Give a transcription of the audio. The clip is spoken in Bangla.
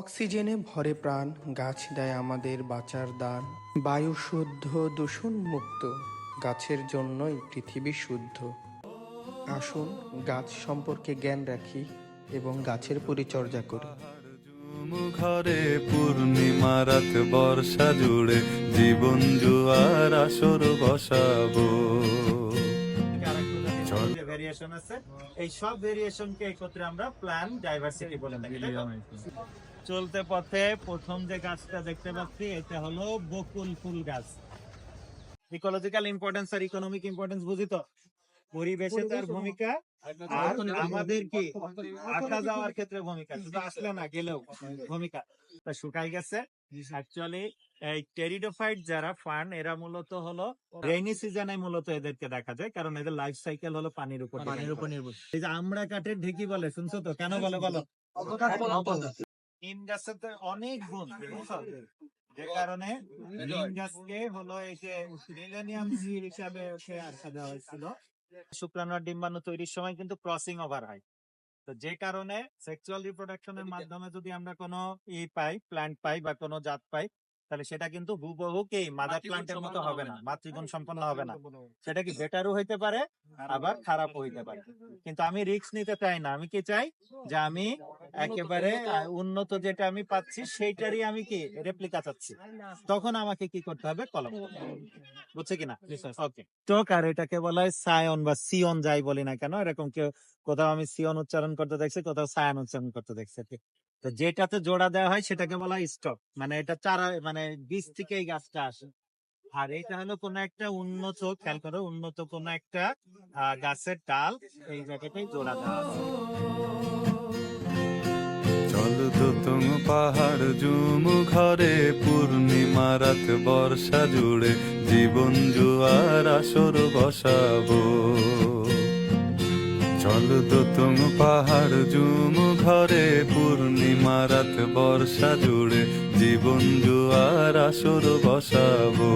অক্সিজেনে ভরে প্রাণ গাছ দেয় আমাদের বাঁচার দান। বায়ু শুদ্ধ দূষণ মুক্ত গাছের জন্যই পৃথিবী শুদ্ধ। আসুন গাছ সম্পর্কে জ্ঞান রাখি এবং গাছের পরিচর্যা করি। ঘরে পূর্ণিমা রাত বর্ষা জুড়ে জীবন জুয়ার আসর বসাবো। ভেরিয়েশন আছে। এই সব ভেরিয়েশনকে একত্রে আমরা প্ল্যান ডাইভার্সিটি বলে থাকি? চলতে পথে প্রথম যে গাছটা দেখতে পাচ্ছি এটা হলো বকুল ফুল গাছ। ইকোলজিক্যাল ইম্পর্টেন্স আর ইকোনমিক ইম্পর্টেন্স বুঝি তো? পরিবেশে তার ভূমিকা আর আমাদের কি? আসা যাওয়ার ক্ষেত্রে ভূমিকা শুধু আসলে না গেলেও ভূমিকা। তা শুকাই গেছে। অ্যাকচুয়ালি এই টেরিডোফাইট যারা ফার্ন এরা মূলত হলো রেইনি সিজনে মূলত এদেরকে দেখা যায় কারণ এদের লাইফ সাইকেল হলো পানির উপর পানির উপর নির্ভর। এই যে আমরা কাঠের ঢেকি বলে শুনছো তো? কেন বলে বলো। নিম গাছের তো অনেক গুণ। যে কারণে নিম গাছকে হলো এই যে মিলেনিয়াম হিসাবে ওকে আখ্যা দেওয়া হয়েছিল। শুক্রাণুর ডিম্বাণু তৈরির সময় কিন্তু ক্রসিং ওভার হয়। তো যে কারণে সেক্সুয়াল রিপ্রোডাকশনের মাধ্যমে যদি আমরা কোনো ই পাই প্ল্যান্ট পাই বা কোনো জাত পাই তাহলে সেটা কিন্তু হুবহু কি মাদার প্ল্যান্টের মতো হবে না মাতৃগুণ সম্পন্ন হবে না। সেটা কি বেটারও হইতে পারে আবার খারাপও হইতে পারে। কিন্তু আমি রিস্ক নিতে চাই না। আমি কি চাই যে আমি একেবারে উন্নত যেটা আমি পাচ্ছি সেইটারই আমি কি রেপ্লিকা চাচ্ছি। তখন আমাকে কি করতে হবে? কলম বুঝছে কিনা? ওকে স্টক আর এটাকে বলা হয় সায়ন বা সিয়ন যাই বলি না কেন এরকম কেউ কোথাও আমি সিয়ন উচ্চারণ করতে দেখছি কোথাও সায়ন উচ্চারণ করতে দেখছি আর কি। তো যেটাতে জোড়া দেওয়া হয় সেটাকে বলা হয় স্টক মানে এটা চারা মানে বীজ থেকে এই গাছটা আসে। আর এটা হলো কোন একটা উন্নত, খেয়াল করো, উন্নত কোন একটা গাছের ডাল এই জায়গাটাই জোড়া দেওয়া আছে চল তুম পাহাড় জুম ঘরে পূর্ণিমা রাত বর্ষা জুড়ে জীবন জুয়ার আসর বসাবো। চল তুম পাহাড় জুম ঘরে পূর্ণিমা রাত বর্ষা জুড়ে জীবন জুয়ার আসর বসাবো।